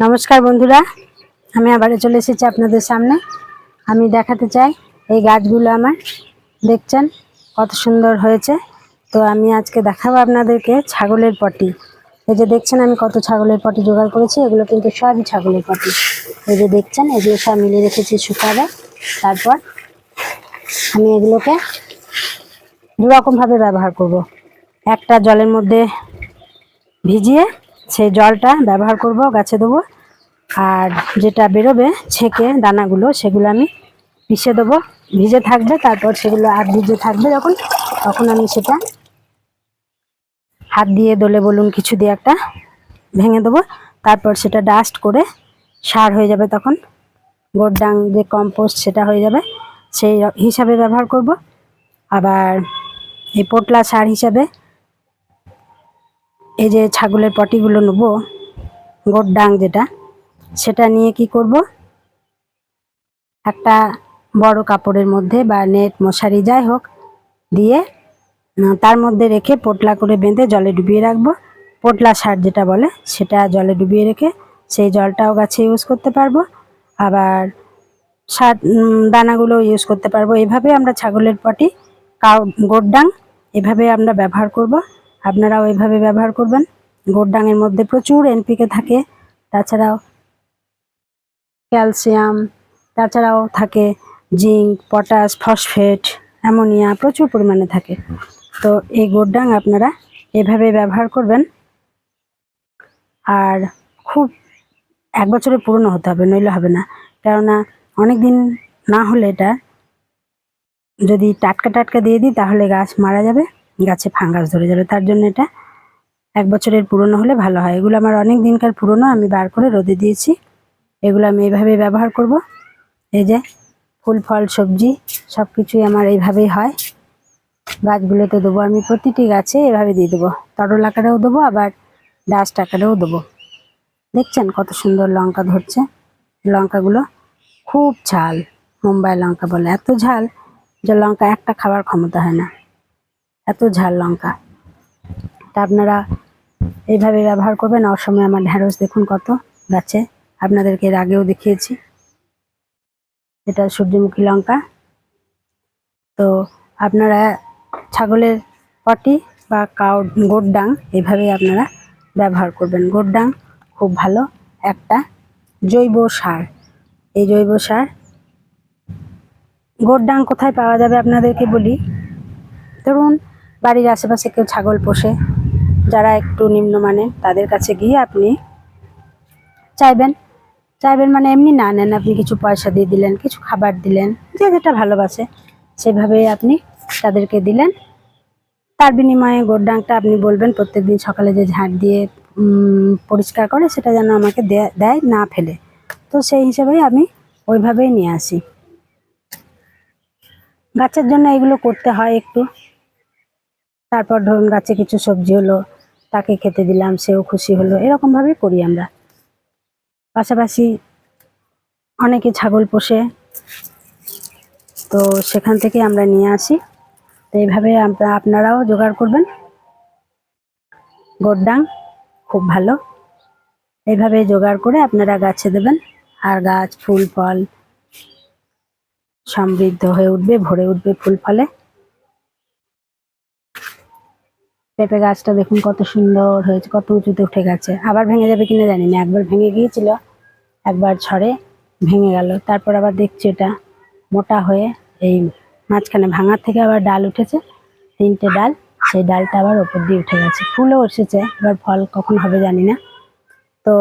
নমস্কার বন্ধুরা, আমি আবারও চলে এসেছি আপনাদের সামনে। আমি দেখাতে চাই এই গাছগুলো আমার, দেখছেন কত সুন্দর হয়েছে। তো আমি আজকে দেখাবো আপনাদেরকে ছাগলের পটি। এই যে দেখছেন আমি কত ছাগলের পটি জোগাড় করেছি, এগুলো কিন্তু সবই ছাগলের পটি। এই যে দেখছেন, এগুলো সব মিলিয়ে রেখেছি শুকাবে। তারপর আমি এগুলোকে দুরকমভাবে ব্যবহার করব। একটা জলের মধ্যে ভিজিয়ে সেই জলটা ব্যবহার করব, গাছে দেবো। আর যেটা বেরোবে, ছেঁকে দানাগুলো, সেগুলো আমি পিষে দেবো। ভিজে থাকবে, তারপর সেগুলো আর ভিজে থাকবে যখন, তখন আমি সেটা হাত দিয়ে দোলে বলুন কিছু দিয়ে একটা ভেঙে দেবো। তারপর সেটা ডাস্ট করে সার হয়ে যাবে তখন। গোড্ডাং যে কম্পোস্ট সেটা হয়ে যাবে, সেই হিসাবে ব্যবহার করব। আবার এই পোটলা সার হিসাবে এই যে ছাগলের পটিগুলো নেব গোড্ডাং যেটা, সেটা নিয়ে কি করব? একটা বড় কাপড়ের মধ্যে বা নেট, মশারি, যাই হোক, দিয়ে তার মধ্যে রেখে পোটলা করে বেঁধে জলে ডুবিয়ে রাখব। পোটলা সার যেটা বলে, সেটা জলে ডুবিয়ে রেখে সেই জলটাও গাছে ইউজ করতে পারব। আবার সার দানাগুলো ইউজ করতে পারব। এভাবে আমরা ছাগলের পটি, কাউ গোড্ডাং এভাবে আমরা ব্যবহার করব। আপনারাও এভাবে ব্যবহার করবেন। গোড্ডাংয়ের মধ্যে প্রচুর এনপিকে থাকে, তাছাড়াও ক্যালসিয়াম, তাছাড়াও থাকে জিঙ্ক, পটাশ, ফসফেট, অ্যামোনিয়া প্রচুর পরিমাণে থাকে। তো এই গোড্ডাং আপনারা এভাবে ব্যবহার করবেন। আর খুব এক বছরের পুরনো হতে হবে, নইলে হবে না। কেননা অনেক দিন না হলে এটা যদি টাটকা টাটকা দিয়ে দিই, তাহলে গাছ মারা যাবে। গাছে ফাঙ্গাস ধরে যাবে, তার জন্য এটা এক বছরের পুরনো হলে ভালো হয়। এগুলো আমার অনেক দিনকার পুরনো, আমি বার করে রোদে দিয়েছি। এগুলো আমি এইভাবে ব্যবহার করব। এই যে ফুল, ফল, সবজি সব কিছুই আমার এইভাবেই হয়। গাছগুলোতে দেবো আমি, প্রতিটি গাছে এভাবে দিয়ে দেবো। তরল আকারেও দেবো, আবার ডাস্ট আকারেও দেবো। দেখছেন কত সুন্দর লঙ্কা ধরছে? লঙ্কাগুলো খুব ঝাল, মুম্বাই লঙ্কা বলে। এত ঝাল যে লঙ্কা একটা খাবার ক্ষমতা হয় না। এত ঝাল লঙ্কা। তা আপনারা এইভাবে ব্যবহার করবেন। অসময়ে আমার ঢ্যাঁড়স দেখুন কত গাছে আপনাদেরকে এর আগেও দেখিয়েছি। এটা সূর্যমুখী লঙ্কা। তো আপনারা ছাগলের পটি বা কাউ গোড্ডাং এভাবে আপনারা ব্যবহার করবেন। গোড্ডাং খুব ভালো একটা জৈব সার। এই জৈব সার গোড্ডাং কোথায় পাওয়া যাবে আপনাদেরকে বলি। ধরুন বাড়ির আশেপাশে কেউ ছাগল পোষে, যারা একটু নিম্নমানের, তাদের কাছে গিয়ে আপনি চাইবেন। চাইবেন মানে এমনি না নেন, আপনি কিছু পয়সা দিয়ে দিলেন, কিছু খাবার দিলেন, যে যেটা ভালোবাসে সেভাবে আপনি তাদেরকে দিলেন। তার বিনিময়ে গোড্ডাংটা আপনি বলবেন, প্রত্যেকদিন সকালে যে ঝাঁট দিয়ে পরিষ্কার করে, সেটা যেন আমাকে দেয় না ফেলে। তো সেই হিসেবেই আমি ওইভাবেই নিয়ে আসি। গাছের জন্য এগুলো করতে হয় একটু। তারপর ধরুন গাছে কিছু সবজি হলো, তাকে খেতে দিলাম, সেও খুশি হলো। এরকম ভাবে করি আমরা। পাশাপাশি অনেকে ছাগল পোষে, তো সেখান থেকে আমরা নিয়ে আসি। তো এইভাবে আমরা আপনারাও জোগাড় করবেন। গোড্ডাং, খুব ভালো। এইভাবে জোগাড় করে আপনারা গাছে দেবেন, আর গাছ, ফুল, ফল সমৃদ্ধ হয়ে উঠবে, ভরে উঠবে ফুল ফলে। পেঁপে গাছটা দেখুন কত সুন্দর হয়েছে, কত উঁচুতে উঠে গেছে। আবার ভেঙে যাবে কিনা জানি না, একবার ভেঙে গিয়েছিল, একবার ঝড়ে ভেঙে গেল। তারপর আবার দেখছি এটা মোটা হয়ে এই মাঝখানে ভাঙার থেকে আবার ডাল উঠেছে, তিনটে ডাল, সেই ডালটা আবার ওপর দিয়ে উঠে গেছে। ফুলও এসেছে, এবার ফল কখন হবে জানি না। তো